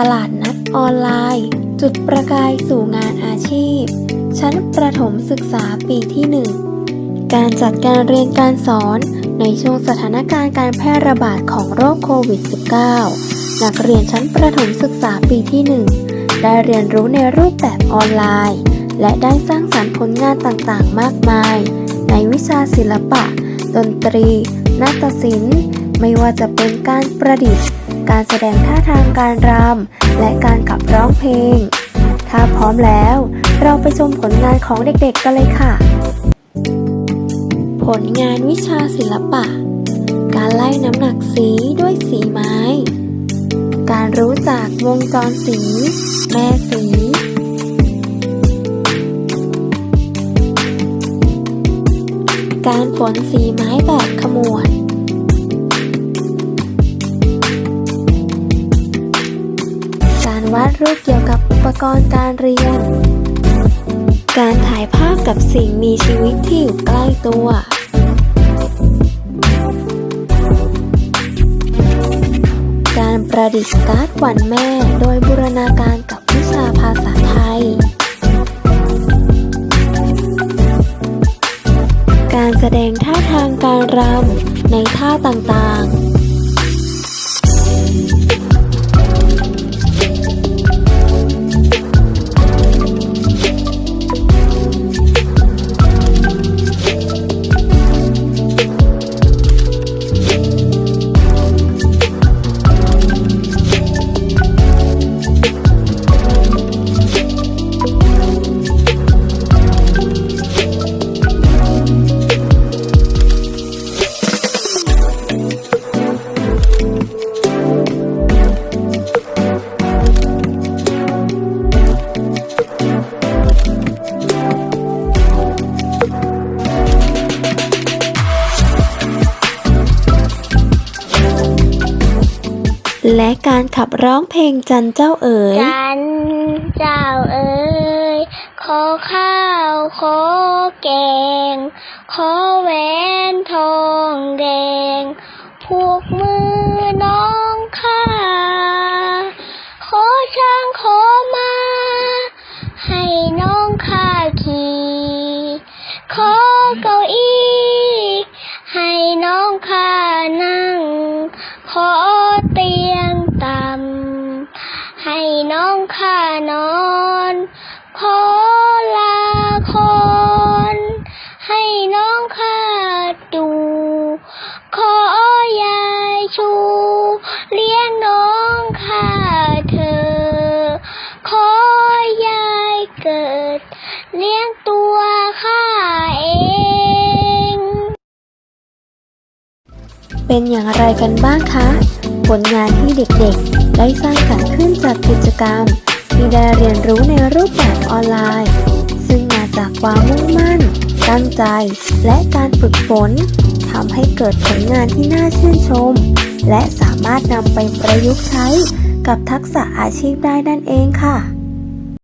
ตลาดนัดออนไลน์ จุดประกายสู่งานอาชีพ ชั้นประถมศึกษาปีที่ 1 การจัดการเรียนการสอนในช่วงสถานการณ์การแพร่ระบาดของโรคโควิด -19 นักเรียนชั้นประถมศึกษาปีที่ 1 ได้เรียนรู้ในรูปแบบออนไลน์ และได้สร้างสรรค์ผลงานต่างๆ มากมาย ในวิชาศิลปะ ดนตรี นาฏศิลป์ ไม่ว่าจะเป็นการประดิษฐ์ การแสดงท่าทางการรำและการขับร้องเพลง ถ้าพร้อมแล้ว เราไปชมผลงานของเด็กๆกันเลยค่ะ ผลงานวิชาศิลปะ การไล่น้ำหนักสีด้วยสีไม้ การรู้จักวงจรสี แม่สีการฝนสีไม้แบบขมวด วาดรูปเกี่ยวกับอุปกรณ์การเรียน การถ่ายภาพกับสิ่งมีชีวิตที่อยู่ใกล้ตัว การประดิษฐ์การ์ดวันแม่โดยบูรณาการกับวิชาภาษาไทย การแสดงท่าทางการรำในท่าต่างๆ และการขับร้องเพลงจันเจ้าเอ๋ย จันเจ้าเอ๋ย ขอข้าวขอแกง ขอแหวนทองแดง ผูกมือน้องข้า ขอช้างขอมา ให้น้องข้าขี่ ขอเก้าอี้ให้น้องข้านั่ง ขอเตีำ ให้ ข้านอนขอลาคอนให้น้องข้าดูขอยายชู เลี้ยงน้องข้าเธอ ขอยายเกิด เลี้ยงตัวข้าเอง เป็นอย่างไรกันบ้างคะ ผลงานที่เด็กๆ ได้สร้างสรรค์ขึ้นจากกิจกรรม ที่ได้เรียนรู้ในรูปแบบออนไลน์ ซึ่งมาจากความมุ่งมั่น ตั้งใจ และการฝึกฝนทำให้เกิดผลงานที่น่าชื่นชม และสามารถนำไปประยุกต์ใช้กับทักษะอาชีพได้นั่นเองค่ะ